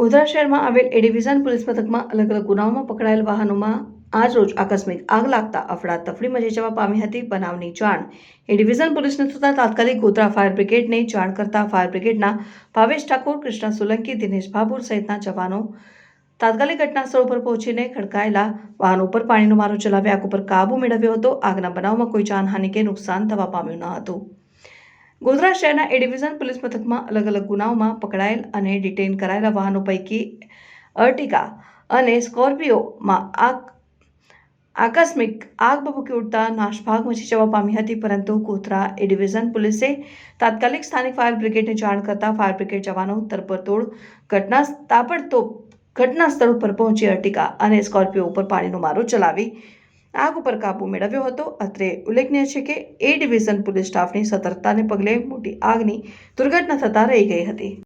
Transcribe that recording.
ગોધરા શહેરમાં આવેલ એ division police મથકમાં અલગ અલગ ગુનાઓમાં પકડાયેલ વાહનોમાં આજ રોજ આકસ્મિક આગ લાગતા અફડાતફડી મચી જવા પામી હતી બનાવની જાણ. એ ડિવિઝન પોલીસને થતાં તાત્કાલિક ગોધરા ફાયર બ્રિગેડને જાણ કરતા ફાયર બ્રિગેડના ભાવેશ ઠાકોર, કૃષ્ણ સોલંકી, દિનેશ ભાભુર સહિતના જવાનો તાત્કાલિક ઘટના સ્થળ ઉપર પહોંચીને ખડકાયેલા વાહનો ઉપર પાણીનો મારો ચલાવી આગ ઉપર કાબુ મેળવ્યો હતો. આગના બનાવમાં કોઈ જાનહાનિ કે નુકસાન થવા પામ્યું ન હતું. ગોધરા શહેરના એ ડિવિઝન પોલીસ મથકમાં અલગ અલગ ગુનાઓમાં પકડાયેલ અને ડિટેઇન કરાયેલા વાહનો પૈકી અર્ટિકા અને સ્કોર્પિયોમાં આગ આકસ્મિક આગ ભભૂકી ઉઠતા નાશભાગ મચી જવા પામી હતી, પરંતુ ગોધરા એ ડિવિઝન પોલીસે તાત્કાલિક સ્થાનિક ફાયર બ્રિગેડને જાણ કરતા ફાયર બ્રિગેડ જવાનો તરપરતોડ ઘટના તાબડતોબ ઘટના સ્થળ ઉપર પહોંચી અર્ટિકા અને સ્કોર્પિયો ઉપર પાણીનો મારો ચલાવી આગ ઉપર કાબુ મેળવ્યો હતો. અત્રે ઉલ્લેખનીય છે કે એ ડિવિઝન પોલીસ સ્ટાફની સતર્કતાને પગલે મોટી આગની દુર્ઘટના થતા રહી ગઈ હતી.